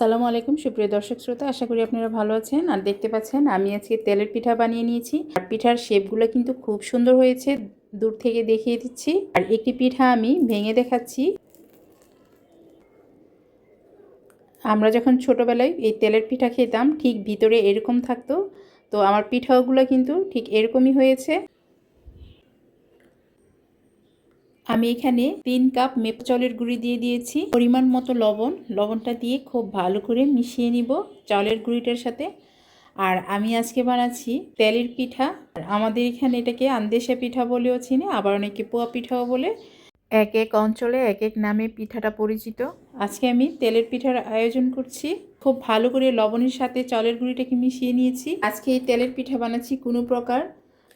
আসসালামু আলাইকুম, সুপ্রিয় দর্শক শ্রোতা, আশা করি আপনারা ভালো আছেন। আর দেখতে পাচ্ছেন, আমি আজকে তেলের পিঠা বানিয়ে নিয়েছি। আর পিঠার শেপগুলো কিন্তু খুব সুন্দর হয়েছে, দূর থেকে দেখিয়ে দিচ্ছি। আর একটি পিঠা আমি ভেঙে দেখাচ্ছি। আমরা যখন ছোটোবেলায় এই তেলের পিঠা খেতাম, ঠিক ভিতরে এরকম থাকতো। তো আমার পিঠাগুলো কিন্তু ঠিক এরকমই হয়েছে। আমি এখানে তিন কাপ মেপ চাউলের গুঁড়ি দিয়ে দিয়েছি। পরিমাণ মতো লবণ, লবণটা দিয়ে খুব ভালো করে মিশিয়ে নিব চাউলের গুঁড়িটার সাথে। আর আমি আজকে বানাচ্ছি তেলের পিঠা। আমাদের এখানে এটাকে আন্দেশা পিঠা বলেও চিনি, আবার অনেকে পোয়া পিঠাও বলে। এক এক অঞ্চলে এক এক নামে পিঠাটা পরিচিত। আজকে আমি তেলের পিঠার আয়োজন করছি। খুব ভালো করে লবণের সাথে চালের গুঁড়িটাকে মিশিয়ে নিয়েছি। আজকে এই তেলের পিঠা বানাচ্ছি কোনো প্রকার।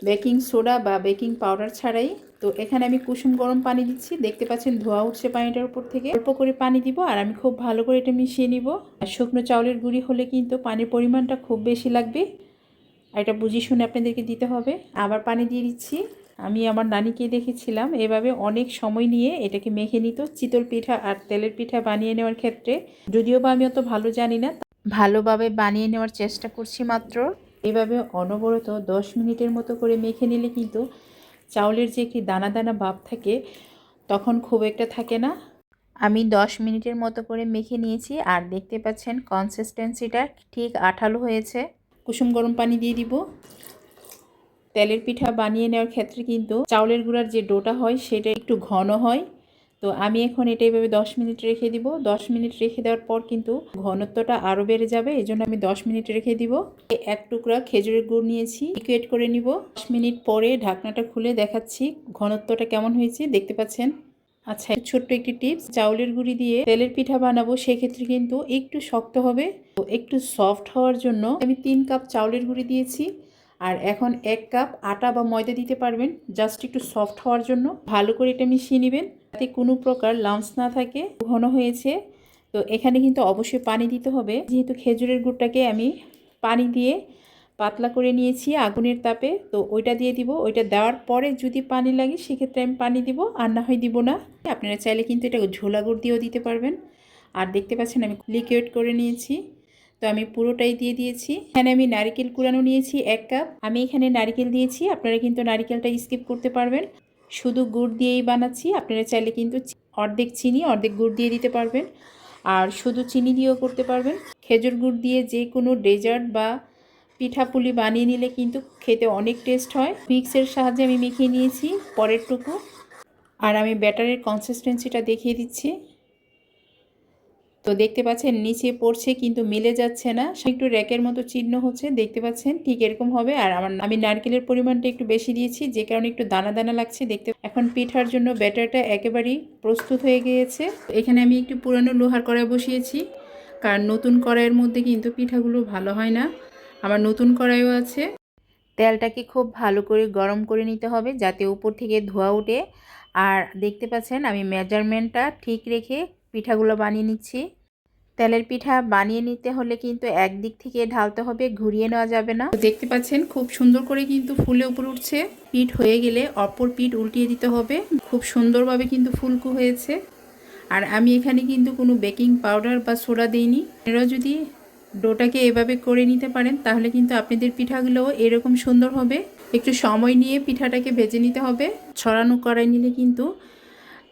বেকিং সোডা বা বেকিং পাউডার ছাড়াই। তো এখানে আমি কুসুম গরম পানি দিচ্ছি। দেখতে পাচ্ছেন ধোয়া উঠছে পানিটার উপর থেকে। অল্প করে পানি দিব আর আমি খুব ভালো করে এটা মিশিয়ে নিব। আর শুকনো চাউলের গুঁড়ি হলে কিন্তু পানির পরিমাণটা খুব বেশি লাগবে। আর এটা বুঝি শুনে আপনাদেরকে দিতে হবে। আবার পানি দিয়ে দিচ্ছি। আমি আমার নানিকে দেখেছিলাম এভাবে অনেক সময় নিয়ে এটাকে মেখে নিত। চিতল পিঠা আর তেলের পিঠা বানিয়ে নেওয়ার ক্ষেত্রে। যদিও বা আমি অত ভালো জানি না। ভালোভাবে বানিয়ে নেওয়ার চেষ্টা করছি মাত্র। এভাবে অনবরত দশ মিনিটের মতো করে মেখে নিলে কিন্তু চাউলের যে একটি দানা দানা ভাব থাকে, তখন খুব একটা থাকে না। আমি দশ মিনিটের মতো করে মেখে নিয়েছি আর দেখতে পাচ্ছেন কনসিস্টেন্সিটা ঠিক আঠালো হয়েছে। কুসুম গরম পানি দিয়ে দিব। তেলের পিঠা বানিয়ে নেওয়ার ক্ষেত্রে কিন্তু চাউলের গুঁড়ার যে ডোটা হয়, সেটা একটু ঘন হয়। তো আমি এখন এটা এইভাবে দশ মিনিট রেখে দিব। দশ মিনিট রেখে দেওয়ার পর কিন্তু ঘনত্বটা আরও বেড়ে যাবে এই জন্য আমি দশ মিনিট রেখে দিব। এক টুকরা খেজুরের গুড় নিয়েছি লিকুয়েট করে নিব। দশ মিনিট পরে ঢাকনাটা খুলে দেখাচ্ছি ঘনত্বটা কেমন হয়েছে, দেখতে পাচ্ছেন? আচ্ছা ছোট্ট একটি টিপস, চাউলের গুঁড়ি দিয়ে তেলের পিঠা বানাবো, সেক্ষেত্রে কিন্তু একটু শক্ত হবে। তো একটু সফট হওয়ার জন্য আমি তিন কাপ চাউলের গুঁড়ি দিয়েছি। আর এখন এক কাপ আটা বা ময়দা দিতে পারবেন, জাস্ট একটু সফট হওয়ার জন্য। ভালো করে এটা মিশিয়ে নেবেন। যাতে কোনো প্রকার লামস না থাকে, ঘন হয়েছে, তো এখানে কিন্তু অবশ্যই পানি দিতে হবে। যেহেতু খেজুরের গুড়টাকে আমি পানি দিয়ে পাতলা করে নিয়েছি আগুনের তাপে, তো ওইটা দিয়ে দিব। ওইটা দেওয়ার পরে যদি পানি লাগে, সেক্ষেত্রে আমি পানি দিব, আর না হয় দিব না। আপনারা চাইলে কিন্তু এটা ঝোলা গুড় দিয়েও দিতে পারবেন। আর দেখতে পাচ্ছেন আমি লিকুইড করে নিয়েছি, তো আমি পুরোটাই দিয়ে দিয়েছি। এখানে আমি নারিকেল কুড়ানো নিয়েছি এক কাপ। আমি এখানে নারিকেল দিয়েছি, আপনারা কিন্তু নারিকেলটা স্কিপ করতে পারবেন। শুধু গুড় দিয়েই বানাচ্ছি, আপনারা চাইলে কিন্তু অর্ধেক চিনি, অর্ধেক গুড় দিয়ে দিতে পারবেন। আর শুধু চিনি দিয়েও করতে পারবেন। খেজুর গুড় দিয়ে যে কোনো ডেজার্ট বা পিঠাপুলি বানিয়ে নিলে কিন্তু খেতে অনেক টেস্ট হয়। মিক্সের সাহায্যে আমি মেখে নিয়েছি পরের টুকু আর আমি ব্যাটারের কনসিস্টেন্সিটা দেখিয়ে দিচ্ছি। তো দেখতে পাচ্ছেন নিচে পড়ছে কিন্তু মিলে যাচ্ছে না। একটু র্যাকের মতো চিহ্ন হচ্ছে, দেখতে পাচ্ছেন? ঠিক এরকম হবে। আর আমার আমি নারকেলের পরিমাণটা একটু বেশি দিয়েছি, যে কারণে একটু দানা দানা লাগছে। দেখতে এখন পিঠার জন্য ব্যাটারটা একেবারেই প্রস্তুত হয়ে গিয়েছে। এখানে আমি একটু পুরানো লোহার কড়াই বসিয়েছি, কারণ নতুন কড়াইয়ের মধ্যে কিন্তু পিঠাগুলো ভালো হয় না। আমার নতুন কড়াইও আছে। তেলটাকে খুব ভালো করে গরম করে নিতে হবে, যাতে উপর থেকে ধোয়া ওঠে। আর দেখতে পাচ্ছেন, আমি মেজারমেন্টটা ঠিক রেখে পিঠাগুলো বানিয়ে নিচ্ছি। তেলের পিঠা বানিয়ে নিতে হলে কিন্তু একদিক থেকে ঢালতে হবে, ঘুরিয়ে নেওয়া যাবে না। দেখতে পাচ্ছেন খুব সুন্দর করে কিন্তু ফুলে উপর উঠছে। পিঠ হয়ে গেলে অপর পিঠ উল্টিয়ে দিতে হবে। খুব সুন্দরভাবে কিন্তু ফুলকু হয়েছে। আর আমি এখানে কিন্তু কোনো বেকিং পাউডার বা সোডা দিইনি। এরাও যদি ডোটাকে এভাবে করে নিতে পারেন, তাহলে কিন্তু আপনাদের পিঠাগুলোও এরকম সুন্দর হবে। একটু সময় নিয়ে পিঠাটাকে ভেজে নিতে হবে। ছড়ানো করাই নিলে কিন্তু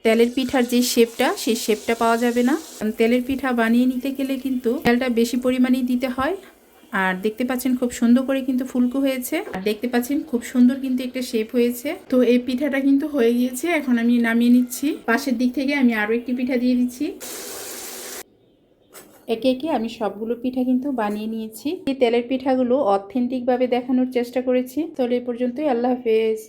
তেলের পিঠার যে শেপটা, সেই শেপটা পাওয়া যাবে না। তেলের পিঠা বানিয়ে নিতে গেলে কিন্তু তেলটা বেশি পরিমাণেই দিতে হয়। আর দেখতে পাচ্ছেন খুব সুন্দর করে কিন্তু ফুলকো হয়েছে। আর দেখতে পাচ্ছেন খুব সুন্দর কিন্তু একটা শেপ হয়েছে। তো এই পিঠাটা কিন্তু হয়ে গিয়েছে, এখন আমি নামিয়ে নিচ্ছি। পাশের দিক থেকে আমি আরও একটি পিঠা দিয়ে দিচ্ছি। একে একে আমি সবগুলো পিঠা কিন্তু বানিয়ে নিয়েছি। এই তেলের পিঠাগুলো অথেন্টিকভাবে দেখানোর চেষ্টা করেছি। তাহলে এই পর্যন্তই, আল্লাহ হাফেজ।